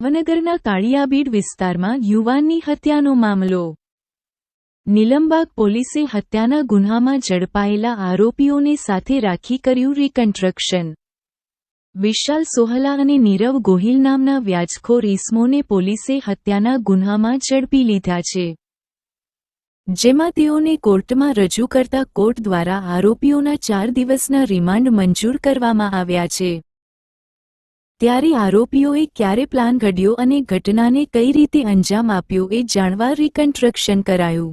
ભાવનગરના કાળિયાબીડ વિસ્તારમાં યુવાનની હત્યાનો મામલો. નિલમબાગ પોલીસે હત્યાના ગુન્હામાં ઝડપાયેલા આરોપીઓને સાથે રાખી કર્યું રિકન્સ્ટ્રક્શન વિશાલ સોહલા અને નીરવ ગોહિલ નામના વ્યાજખોર ઇસમોને પોલીસે હત્યાના ગુન્હામાં ઝડપી લીધા છે. જેમાં તેઓને કોર્ટમાં રજૂ કરતા કોર્ટ દ્વારા આરોપીઓના ચાર દિવસના રિમાન્ડ મંજૂર કરવામાં આવ્યા છે. ત્યારે આરોપીઓએ ક્યારે પ્લાન ઘડ્યો અને ઘટનાને કઈ રીતે અંજામ આપ્યો એ જાણવા રિકન્સ્ટ્રક્શન કરાયું.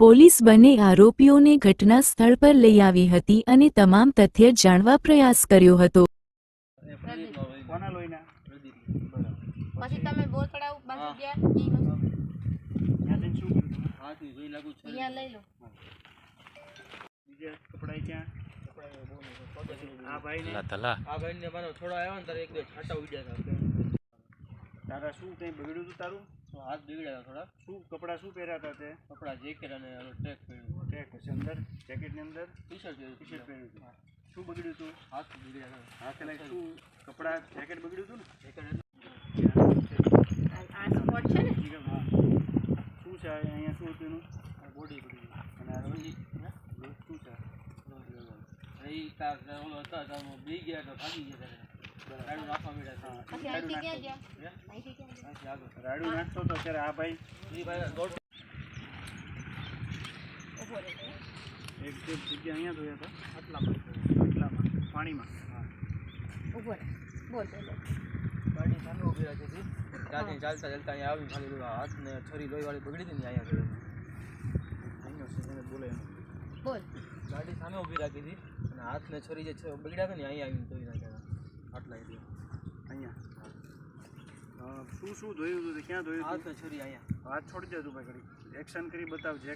પોલીસ બંને આરોપીઓને ઘટના સ્થળ પર લઈ આવી હતી અને તમામ તથ્ય જાણવા પ્રયાસ કર્યો હતો. પછી તમે બોતડા બાંધી ગયા ઈ વસ્તુ ત્યાં શું કર્યું તમે? હાથી જોઈ લાગુ છે અહીંયા લઈ લો. બીજા કપડાં ક્યાં? આ ભાઈને આ ભાઈને મારો થોડો આવ્યો ને તારે એક બે છાંટા ઉડ્યા હતા. તારા શું કઈ બગડ્યું હતું તારું? તો હાથ બગડ્યા હતા થોડા. શું કપડાં શું પહેર્યા હતા તે? કપડા જેકેટ અને ટ્રેક પહેર્યું. ટેક પછી અંદર? જેકેટની અંદર? ટી શર્ટ પહેર્યું ટી શર્ટ પહેર્યું હતું. શું બગડ્યું હતું હાથ બગડ્યા હતા. હા એટલે શું કપડાં જેકેટ બગડ્યું હતું જેકેટ આ આ સ્પોટ છે ને? ને શું છે અહીંયા શું હતું એનું? બોડી બગડી અને આ રોજી શું છે એ તાર ઓલો હતા તાર બી ગયા તો ભાગી ગયા તારે ગાડું નાખવા મળ્યા હતા પછી અહીંથી ક્યાં ગયા હે? અહીંથી ક્યાં ગયા ત્યાંથી આગળ રાડું નાખતો હતો ત્યારે આ ભાઈ એ ભાઈ દોડ ઊભો રહે છે. એક જે જગ્યા અહીંયા ધોયા હતા આટલામાં આટલામાં પાણીમાં ઊભો રહે બોલ બોલ બોલ. ગાડી સામે ઊભી રાખી હતી ત્યાંથી ચાલતા ચાલતા અહીંયા આવી ખાલી પેલો હાથ ને છરી લોહી વાળી બગડી હતી ને અહીંયા આગળ અહીંયા છે એને બોલે એનું બોલ ગાડી સામે ઊભી રાખી હતી. અને હાથ ને છરી જે છે બગડ્યા હતા ને અહીંયા આવીને ધોઈ નાખ્યા આટલા એરિયા અહીંયા. શું શું ધોયું હતું ક્યાં ધોયું હાથ હતું ને છરી અહીંયા. હાથ છોડી દે તું ભાઈ એક્શન કરી બતાવજે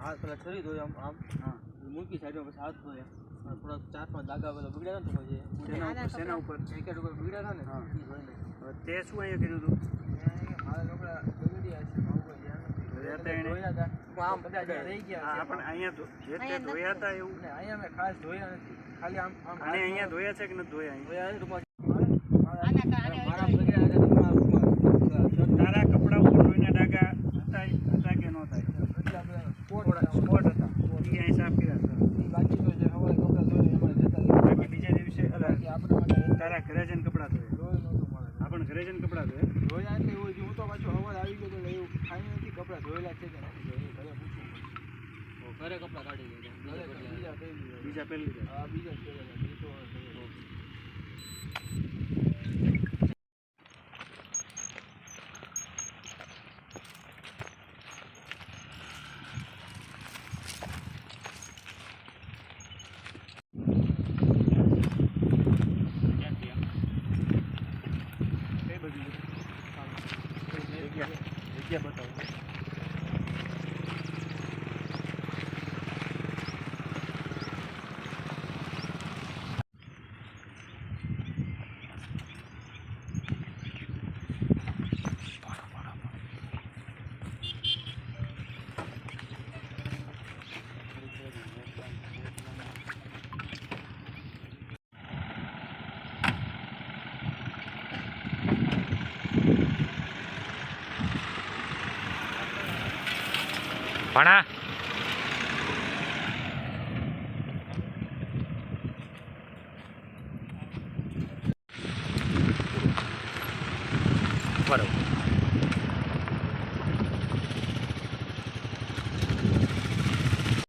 હાથ પેલા છરી ધોઈ આમ આમ. હા. મૂકી સાઈડમાં પછી હાથ ધોયા. થોડા ચાર પાંચ દાગા પેલા બગડ્યા ને તો પછી શેના ઉપર શેના ઉપર? જેકેટ ઉપર બગડ્યા હતા ને તે શું અહીંયા કર્યું હતું મારા કપડા બગડ્યા છે ધોયા? ધોયા. આમ બધા રહી ગયા હા પણ અહીંયા જે તે ધોયા હતા એવું. ને અહીંયા મેં ખાસ ધોયા નથી. ખાલી આમ આમ અહીંયા ધોયા છે કે ન ધોયા અહીંયા? ધોયા. તારા કપડા ઉપર ધોઈને ડાગા હતા હતા કે ન થાય સ્પોટ હતા. એ અહીં સાફ કર્યા હતા. બાકી તો જે હવારે કપડાં ધોઈને એમાં જતા. બાકી બીજા દિવસે તારા ઘરે જઈને કપડા ધોયા. પણ ઘરે જઈને કપડાં ધોયા? ધોયા એટલે એવું હું તો પાછો અવાજ આવી ગયો તો એવું ખાઈ નથી. કપડાં ધોયેલા છે કે નથી ધોયેલા, ઘરે પૂછું ઘરે કપડાં કાઢી ગયા બીજા પહેલી. બીજા પહેલી બીજા જ 这不等 ભણા. બરોબર